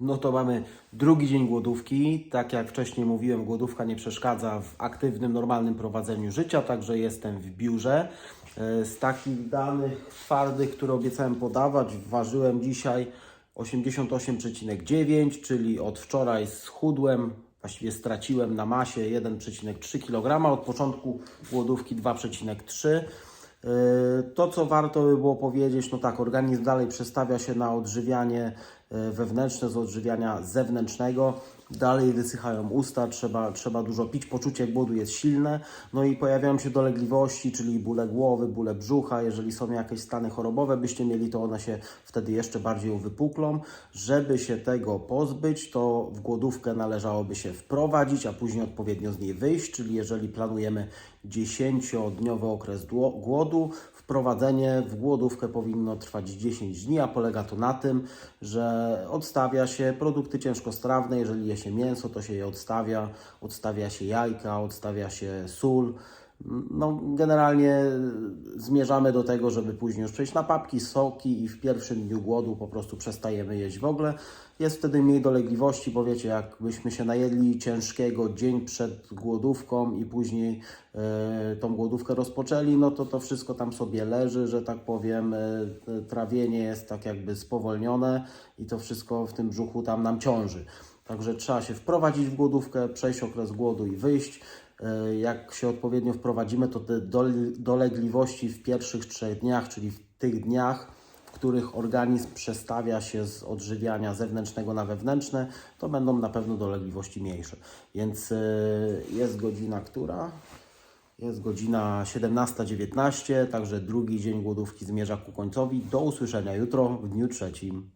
No to mamy drugi dzień głodówki. Tak jak wcześniej mówiłem, głodówka nie przeszkadza w aktywnym, normalnym prowadzeniu życia, także jestem w biurze. E, Z takich danych twardych, które obiecałem podawać, ważyłem dzisiaj 88,9, czyli od wczoraj schudłem, właściwie straciłem na masie 1,3 kg, od początku głodówki 2,3 Yy, To, co warto by było powiedzieć, no tak, organizm dalej przestawia się na odżywianie wewnętrzne z odżywiania zewnętrznego. Dalej wysychają usta, trzeba, trzeba dużo pić, poczucie głodu jest silne, no i pojawiają się dolegliwości, czyli bóle głowy, bóle brzucha. Jeżeli są jakieś stany chorobowe, byście mieli, to one się wtedy jeszcze bardziej uwypuklą. Żeby się tego pozbyć, to w głodówkę należałoby się wprowadzić, a później odpowiednio z niej wyjść, czyli jeżeli planujemy 10-dniowy okres głodu, wprowadzenie w głodówkę powinno trwać 10 dni, a polega to na tym, że odstawia się produkty ciężkostrawne, jeżeli je się mięso, to się je odstawia, odstawia się jajka, odstawia się sól. No, generalnie zmierzamy do tego, żeby później już przejść na papki, soki i w pierwszym dniu głodu po prostu przestajemy jeść w ogóle. Jest wtedy mniej dolegliwości, bo wiecie, jakbyśmy się najedli ciężkiego dzień przed głodówką i później e, tą głodówkę rozpoczęli, no to to wszystko tam sobie leży, że tak powiem, e, trawienie jest tak jakby spowolnione i to wszystko w tym brzuchu tam nam ciąży. Także trzeba się wprowadzić w głodówkę, przejść okres głodu i wyjść. E, Jak się odpowiednio wprowadzimy, to te dole- dolegliwości w pierwszych trzech dniach, czyli w tych dniach, w których organizm przestawia się z odżywiania zewnętrznego na wewnętrzne, to będą na pewno dolegliwości mniejsze. Więc e, jest godzina która? Jest godzina 17.19, także drugi dzień głodówki zmierza ku końcowi. Do usłyszenia jutro w dniu trzecim.